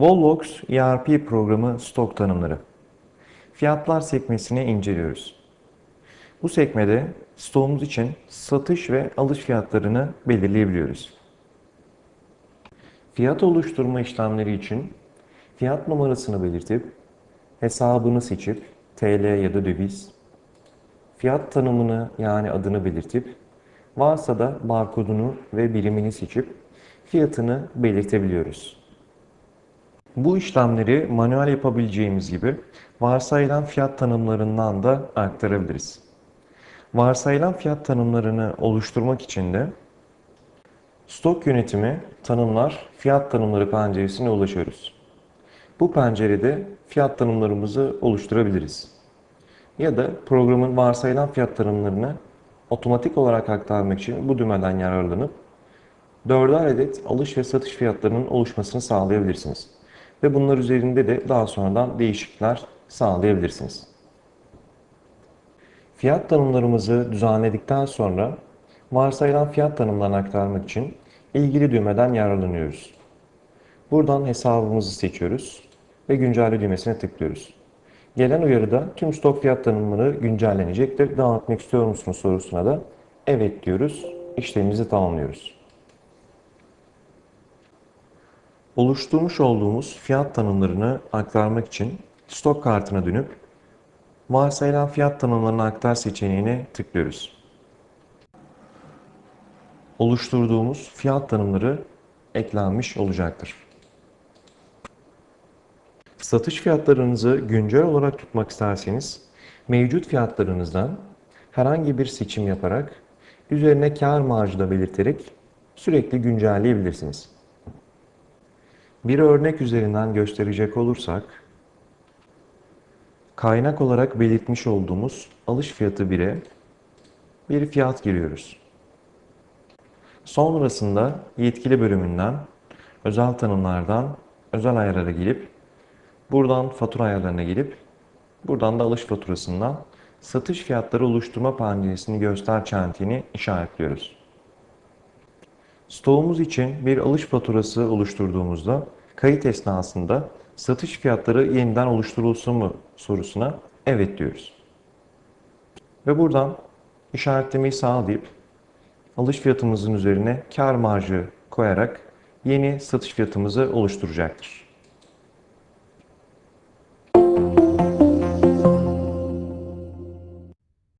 Volvox ERP programı stok tanımları. Fiyatlar sekmesini inceliyoruz. Bu sekmede stoğumuz için satış ve alış fiyatlarını belirleyebiliyoruz. Fiyat oluşturma işlemleri için fiyat numarasını belirtip hesabını seçip TL ya da döviz, fiyat tanımını yani adını belirtip varsa da barkodunu ve birimini seçip fiyatını belirtebiliyoruz. Bu işlemleri manuel yapabileceğimiz gibi varsayılan fiyat tanımlarından da aktarabiliriz. Varsayılan fiyat tanımlarını oluşturmak için de stok yönetimi tanımlar fiyat tanımları penceresine ulaşıyoruz. Bu pencerede fiyat tanımlarımızı oluşturabiliriz. Ya da programın varsayılan fiyat tanımlarını otomatik olarak aktarmak için bu düğmeden yararlanıp 4'er adet alış ve satış fiyatlarının oluşmasını sağlayabilirsiniz. Ve bunlar üzerinde de daha sonradan değişiklikler sağlayabilirsiniz. Fiyat tanımlarımızı düzenledikten sonra varsayılan fiyat tanımlarını aktarmak için ilgili düğmeden yararlanıyoruz. Buradan hesabımızı seçiyoruz ve güncelle düğmesine tıklıyoruz. Gelen uyarıda tüm stok fiyat tanımları güncellenecektir. Devam etmek istiyor musunuz sorusuna da evet diyoruz. İşlemimizi tamamlıyoruz. Oluşturmuş olduğumuz fiyat tanımlarını aktarmak için stok kartına dönüp varsayılan fiyat tanımlarını aktar seçeneğine tıklıyoruz. Oluşturduğumuz fiyat tanımları eklenmiş olacaktır. Satış fiyatlarınızı güncel olarak tutmak isterseniz mevcut fiyatlarınızdan herhangi bir seçim yaparak üzerine kar marjı da belirterek sürekli güncelleyebilirsiniz. Bir örnek üzerinden gösterecek olursak kaynak olarak belirtmiş olduğumuz alış fiyatı 1'e bir fiyat giriyoruz. Sonrasında yetkili bölümünden özel tanımlardan özel ayarlara gelip buradan fatura ayarlarına gelip buradan da alış faturasından satış fiyatları oluşturma penceresini göster çentiğini işaretliyoruz. Stoğumuz için bir alış faturası oluşturduğumuzda kayıt esnasında satış fiyatları yeniden oluşturulsun mu sorusuna evet diyoruz. Ve buradan işaretlemeyi sağlayıp alış fiyatımızın üzerine kar marjı koyarak yeni satış fiyatımızı oluşturacaktır.